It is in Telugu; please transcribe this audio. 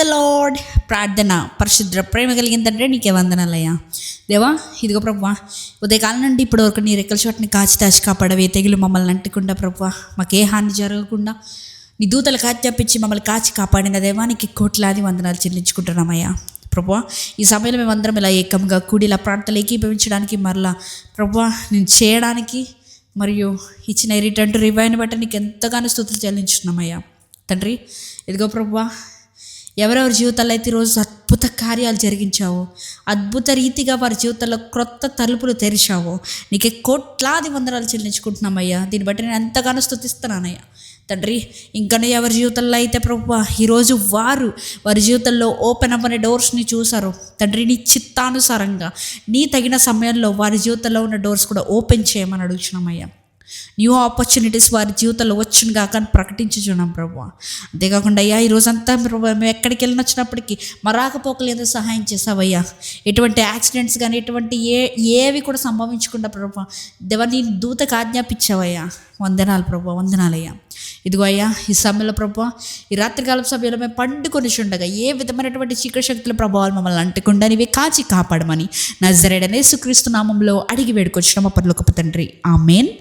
ద లార్డ్ ప్రార్థన పరిశుద్ర ప్రేమ కలిగిందంటే నీకే వందనాలయ్యా దేవా ఇదిగో ప్రభు ఉదయకాలం నుండి ఇప్పటి వరకు నీ రెక్కల చోటుని కాచి దాచి కాపాడవే తెగులు మమ్మల్ని అంటకుండా ప్రభు మాకే హాని జరగకుండా నీ దూతలు కాచాపించి మమ్మల్ని కాచి కాపాడిన దేవానికి కోట్లాది వందనాలు చెల్లించుకుంటున్నామయ్యా ప్రభా ఈ సమయంలో మేమందరం ఇలా ఏకంగా కూడి ఇలా ప్రార్థనలు ఏకీభవించడానికి మరలా ప్రభా నేను చేయడానికి మరియు ఇచ్చిన రిటర్న్ టు రివైన్ బట్టి నీకు ఎంతగానో స్థుతులు చెల్లించున్నామయ్యా తండ్రి ఇదిగో ప్రభా ఎవరెవరి జీవితాల్లో అయితే ఈరోజు అద్భుత కార్యాలు జరిగించావో అద్భుత రీతిగా వారి జీవితంలో క్రొత్త తలుపులు తెరిచావో నీకే కోట్లాది వందనాలు చెల్లించుకుంటున్నామయ్యా. దీన్ని బట్టి నేను ఎంతగానో స్థుతిస్తున్నానయ్యా తండ్రి ఇంకనూ ఎవరి జీవితంలో అయితే ప్రభు ఈరోజు వారు వారి జీవితంలో ఓపెన్ అవ్వని డోర్స్ని చూసారు తండ్రి నీ చిత్తానుసారంగా నీ తగిన సమయంలో వారి జీవితంలో ఉన్న డోర్స్ కూడా ఓపెన్ చేయమని అడుగుతున్నామయ్యా న్యూ ఆపర్చునిటీస్ వారి జీవితంలో వచ్చిన కాక అని ప్రకటించుచున్నాం ప్రభు అంతేకాకుండా అయ్యా ఈ ప్రభు మేము ఎక్కడికి వెళ్ళిన వచ్చినప్పటికీ మా రాకపోకలు ఏదో సహాయం చేసావయ్యా ఎటువంటి యాక్సిడెంట్స్ కానీ ఎటువంటి ఏ ఏవి కూడా సంభవించకుండా ప్రభు దేవ నీ దూతకు ఆజ్ఞాపించావయ్యా. వందనాలు ప్రభు వందనాలయ్యా. ఇదిగో అయ్యా ఈ సమయంలో ప్రభు ఈ రాత్రికాల సమయంలో మేము పండుకొని ఉండగా ఏ విధమైనటువంటి చీకటి శక్తుల ప్రభావాలు మమ్మల్ని అంటకుండా నీవే కాచి కాపాడమని నజరేడనే సుక్రీస్తు నామంలో అడిగి వేడుకొచ్చిన మా పర్లోకపు తండ్రి. ఆమెన్.